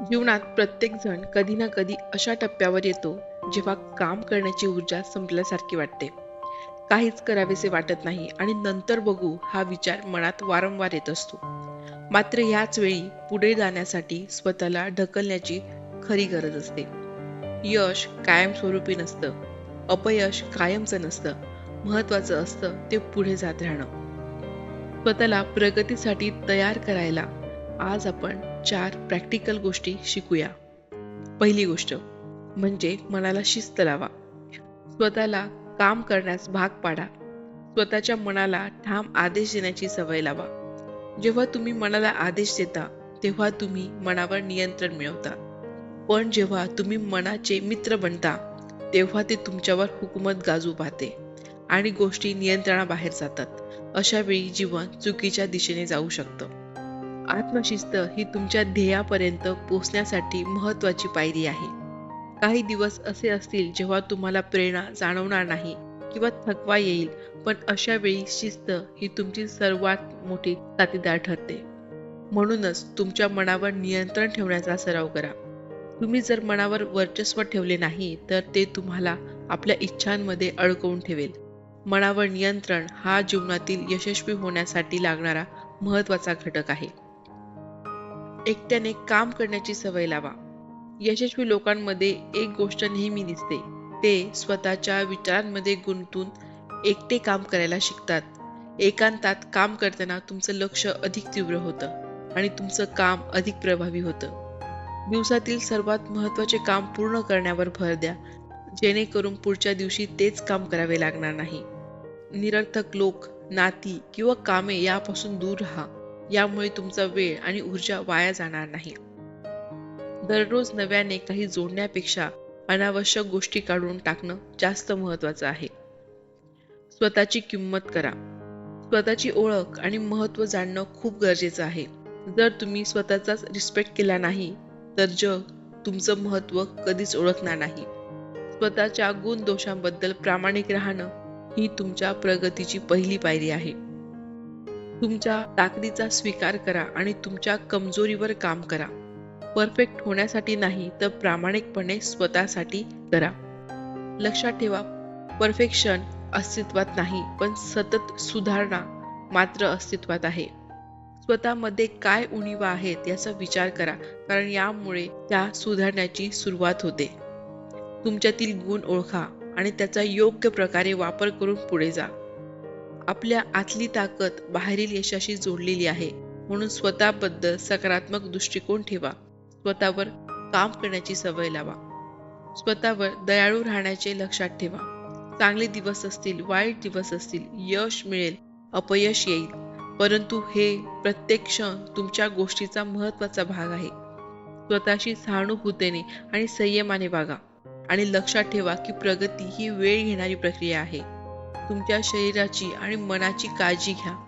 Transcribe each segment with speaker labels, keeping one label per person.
Speaker 1: जीवनात प्रत्येक जण कधी ना कधी अशा टप्प्यावर येतो जेव्हा काम करण्याची ऊर्जा संपल्यासारखी वाटते. काहीच करावेसे वाटत नाही आणि नंतर बघू हा विचार मनात वारंवार येत असतो. मात्र याच वेळी पुढे जाण्यासाठी स्वतःला ढकलण्याची खरी गरज असते. यश कायमस्वरूपी नसतं. अपयश कायमचं नसतं. महत्वाचं असतं ते पुढे जात राहणं. स्वतःला प्रगतीसाठी तयार करायला आज आपण चार प्रॅक्टिकल गोष्टी शिकूया. पहिली गोष्ट म्हणजे मनाला शिस्त लावा. स्वतःला काम करण्यास भाग पाडा. स्वतःच्या मनाला ठाम आदेश देण्याची सवय लावा. जेव्हा तुम्ही मनाला आदेश देता तेव्हा तुम्ही मनावर नियंत्रण मिळवता. पण जेव्हा तुम्ही मनाचे मित्र बनता तेव्हा ते तुमच्यावर हुकूमत गाजू पाहते आणि गोष्टी नियंत्रणाबाहेर जातात. अशा वेळी जीवन चुकीच्या दिशेने जाऊ शकतं. आत्मशिस्त ही तुमच्या ध्येयापर्यंत पोहोचण्यासाठी महत्वाची पायरी आहे. काही दिवस असे असतील जेव्हा तुम्हाला प्रेरणा जाणवणार नाही किंवा थकवा येईल पण अशा वेळी शिस्त ही तुमची सर्वात मोठी साथीदार ठरते. म्हणूनच तुमच्या मनावर नियंत्रण ठेवण्याचा सराव करा. तुम्ही जर मनावर वर्चस्व ठेवले नाही तर ते तुम्हाला आपल्या इच्छांमध्ये अडकवून ठेवेल. मनावर नियंत्रण हा जीवनातील यशस्वी होण्यासाठी लागणारा महत्त्वाचा घटक आहे. एकट्याने काम करण्याची सवय लावा. यशस्वी लोकांमध्ये एक गोष्ट नेहमी दिसते. ते स्वतःच्या विचारांमध्ये गुंतून एकटे काम करायला शिकतात. एकांतात काम करताना तुमचं लक्ष अधिक तीव्र होतं आणि तुमचं काम अधिक प्रभावी होतं. दिवसातील सर्वात महत्त्वाचे काम पूर्ण करण्यावर भर द्या. जेणेकरून पुढच्या दिवशी तेच काम करावे लागणार नाही. निरर्थक लोक नाती किंवा कामे यापासून दूर राहा. यामुळे तुमचा वेळ आणि ऊर्जा वाया जाणार नाही. दररोज नव्याने काही जोडण्यापेक्षा अनावश्यक गोष्टी काढून टाकणं जास्त महत्वाचं आहे. स्वतःची किंमत करा. स्वतःची ओळख आणि महत्त्व जाणणं खूप गरजेचं आहे. जर तुम्ही स्वतःचाच रिस्पेक्ट केला नाही तर जग तुमचं महत्त्व कधीच ओळखणार नाही. स्वतःच्या गुण दोषांबद्दल प्रामाणिक राहणं ही तुमच्या प्रगतीची पहिली पायरी आहे. तुमच्या ताकदीचा स्वीकार करा आणि तुमच्या कमजोरीवर काम करा. परफेक्ट होण्यासाठी नाही तर प्रामाणिकपणे स्वतःसाठी करा. लक्षात ठेवा परफेक्शन अस्तित्वात नाही पण सतत सुधारणा मात्र अस्तित्वात आहे. स्वतःमध्ये काय उणीवा आहेत याचा विचार करा कारण यामुळे त्या सुधारण्याची सुरुवात होते. तुमच्यातील गुण ओळखा आणि त्याचा योग्य प्रकारे वापर करून पुढे जा. आपल्या आतली ताकद बाहेरील यशाशी जोडलेली आहे. म्हणून स्वतःबद्दल सकारात्मक दृष्टिकोन ठेवा. स्वतःवर काम करण्याची सवय लावा. स्वतःवर दयाळू राहण्याचे लक्षात ठेवा. चांगले दिवस असतील वाईट दिवस असतील यश मिळेल अपयश येईल. परंतु हे प्रत्येक क्षण तुमच्या गोष्टीचा महत्त्वाचा भाग आहे. स्वतःशी सहानुभूतीने आणि संयमाने वागा. आणि लक्षात ठेवा की प्रगती ही वेळ घेणारी प्रक्रिया आहे. तुमच्या शरीराची आणि मनाची काळजी घ्या.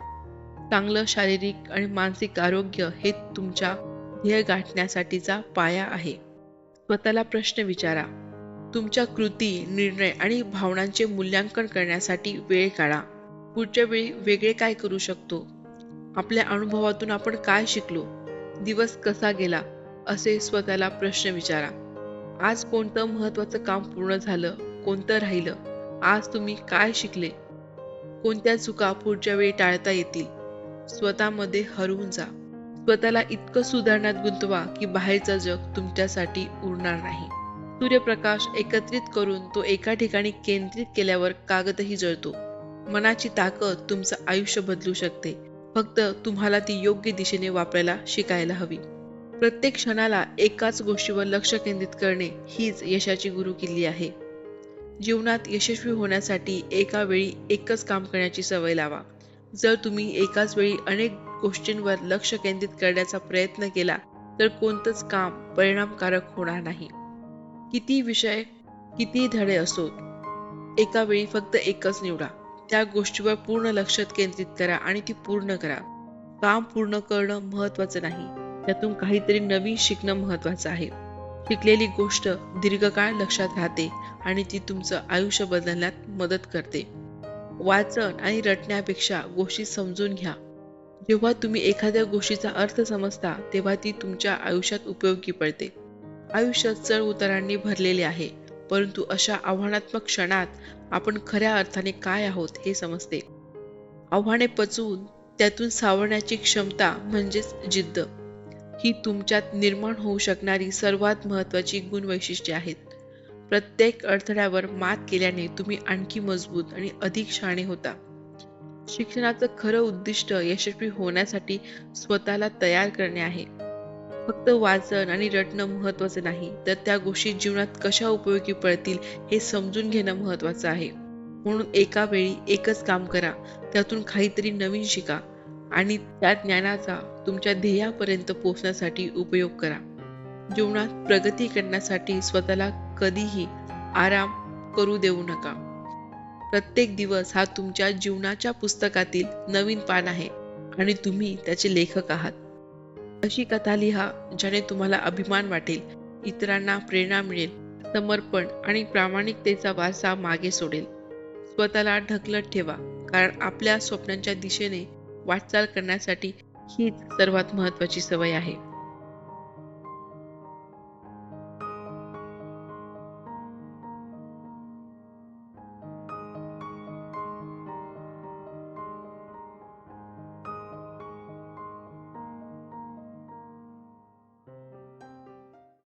Speaker 1: चांगलं शारीरिक आणि मानसिक आरोग्य हे तुमच्या ध्येय गाठण्यासाठीचा पाया आहे. स्वतःला प्रश्न विचारा. तुमच्या कृती निर्णय आणि भावनांचे मूल्यांकन करण्यासाठी वेळ काढा. पुढच्या वेळी वेगळे काय करू शकतो? आपल्या अनुभवातून आपण काय शिकलो? दिवस कसा गेला? असे स्वतःला प्रश्न विचारा. आज कोणतं महत्वाचं काम पूर्ण झालं? कोणतं राहिलं? आज तुम्ही काय शिकले? कोणत्या चुका पुढच्या वेळी टाळता येतील? स्वतःमध्ये हरवून जा. स्वतःला इतकं सुधारण्यात गुंतवा की बाहेरचं जग तुमच्यासाठी उरणार नाही. सूर्यप्रकाश एकत्रित करून तो एका ठिकाणी केंद्रित केल्यावर कागदही जळतो. मनाची ताकद तुमचं आयुष्य बदलू शकते. फक्त तुम्हाला ती योग्य दिशेने वापरायला शिकायला हवी. प्रत्येक क्षणाला एकाच गोष्टीवर लक्ष केंद्रित करणे हीच यशाची गुरुकिल्ली आहे. जीवनात यशस्वी होण्यासाठी एका वेळी एकच काम करण्याची सवय लावा. जर तुम्ही एकाच वेळी अनेक गोष्टींवर लक्ष केंद्रित करण्याचा प्रयत्न केला तर कोणतंच काम परिणामकारक होणार नाही. किती विषय किती धडे असोत एका वेळी फक्त एकच निवडा. त्या गोष्टीवर पूर्ण लक्ष केंद्रित करा आणि ती पूर्ण करा. काम पूर्ण करणं महत्वाचं नाही. त्यातून काहीतरी नवीन शिकणं महत्वाचं आहे. शिकलेली गोष्ट दीर्घकाळ लक्षात राहते आणि ती तुमचं आयुष्य बदलण्यात मदत करते. वाचन आणि रटण्यापेक्षा गोष्टी समजून घ्या. जेव्हा तुम्ही एखाद्या गोष्टीचा अर्थ समजता तेव्हा ती तुमच्या आयुष्यात उपयोगी पडते. आयुष्य चढ उतारांनी भरलेले आहे परंतु अशा आव्हानात्मक क्षणात आपण खऱ्या अर्थाने काय आहोत हे समजते. आव्हाने पचवून त्यातून सावरण्याची क्षमता म्हणजेच जिद्द. ही तुमच्यात निर्माण होऊ शकणारी सर्वात महत्त्वाची गुणवैशिष्ट्ये आहेत. प्रत्येक अडथळ्यावर मात केल्याने तुम्ही आणखी मजबूत आणि अधिक शहाणे होता. शिक्षणाचं खरं उद्दिष्ट यशस्वी होण्यासाठी स्वतःला तयार करणे आहे. फक्त वाचन आणि रटणं महत्वाचं नाही तर त्या गोष्टी जीवनात कशा उपयोगी पडतील हे समजून घेणं महत्वाचं आहे. म्हणून एका वेळी एकच काम करा त्यातून काहीतरी नवीन शिका. आणि त्या ज्ञानाचा तुमच्या ध्येयापर्यंत पोहोचण्यासाठी उपयोग करा. जीवनात प्रगती करण्यासाठी स्वतःला कधीही आराम करू देऊ नका. प्रत्येक दिवस हा तुमच्या जीवनाच्या पुस्तकातील नवीन पान आहे आणि तुम्ही त्याचे लेखक आहात. अशी कथा लिहा ज्याने तुम्हाला अभिमान वाटेल इतरांना प्रेरणा मिळेल समर्पण आणि प्रामाणिकतेचा वारसा मागे सोडेल. स्वतःला ढकलत ठेवा कारण आपल्या स्वप्नांच्या दिशेने वाटचाल करण्यासाठी हीच सर्वात महत्वाची सवय आहे.